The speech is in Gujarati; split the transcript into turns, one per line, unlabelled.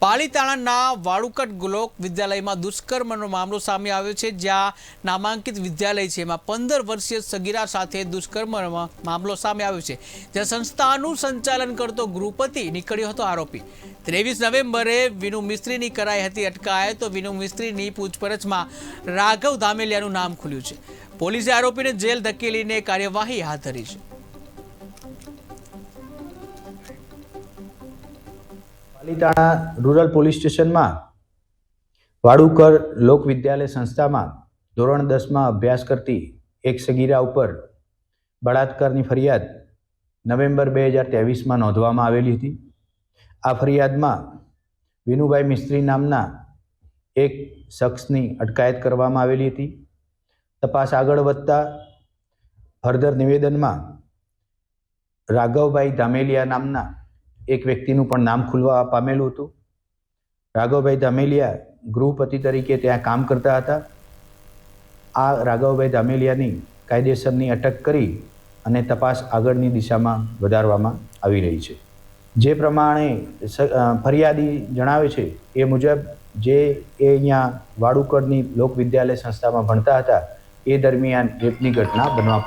પાલીતાણાના વાળુકટ ગ્લોક વિદ્યાલયમાં દુષ્કર્મનો મામલો સામે આવ્યો છે, જ્યાં નામાંકિત વિદ્યાલય છે. એમાં પંદર વર્ષીય સગીરા સાથે દુષ્કર્મનો મામલો સામે આવ્યો છે. જ્યાં સંસ્થાનું સંચાલન કરતો ગૃહપતિ નીકળ્યો હતો આરોપી. ત્રેવીસ નવેમ્બરે વિનુ મિસ્ત્રીની કરાઈ હતી અટકાયત, તો વિનુ મિસ્ત્રીની પૂછપરછમાં રાઘવ ધામેલિયાનું નામ ખુલ્યું છે. પોલીસે આરોપીને જેલ ધકેલીને કાર્યવાહી હાથ ધરી છે.
પાલીતાણા રૂરલ પોલીસ સ્ટેશનમાં વાડુકર લોક વિદ્યાલય સંસ્થામાં ધોરણ દસમાં અભ્યાસ કરતી એક સગીરા ઉપર બળાત્કારની ફરિયાદ નવેમ્બર બે હજાર ત્રેવીસમાં નોંધવામાં આવેલી હતી. આ ફરિયાદમાં વિનુભાઈ મિસ્ત્રી નામના એક શખ્સની અટકાયત કરવામાં આવેલી હતી. તપાસ આગળ વધતા ફર્ધર નિવેદનમાં રાઘવભાઈ ધામેલિયા નામના એક વ્યક્તિનું પણ નામ ખુલવા પામેલું હતું. રાઘવભાઈ ધામેલિયા ગૃહપતિ તરીકે ત્યાં કામ કરતા હતા. આ રાઘવભાઈ ધામેલિયાની કાયદેસરની અટક કરી અને તપાસ આગળની દિશામાં વધારવામાં આવી રહી છે. જે પ્રમાણે ફરિયાદી જણાવે છે, એ મુજબ જે એ અહીંયા વાડુકરની લોક વિદ્યાલય સંસ્થામાં ભણતા હતા, એ દરમિયાન રેપની ઘટના બનવા પામી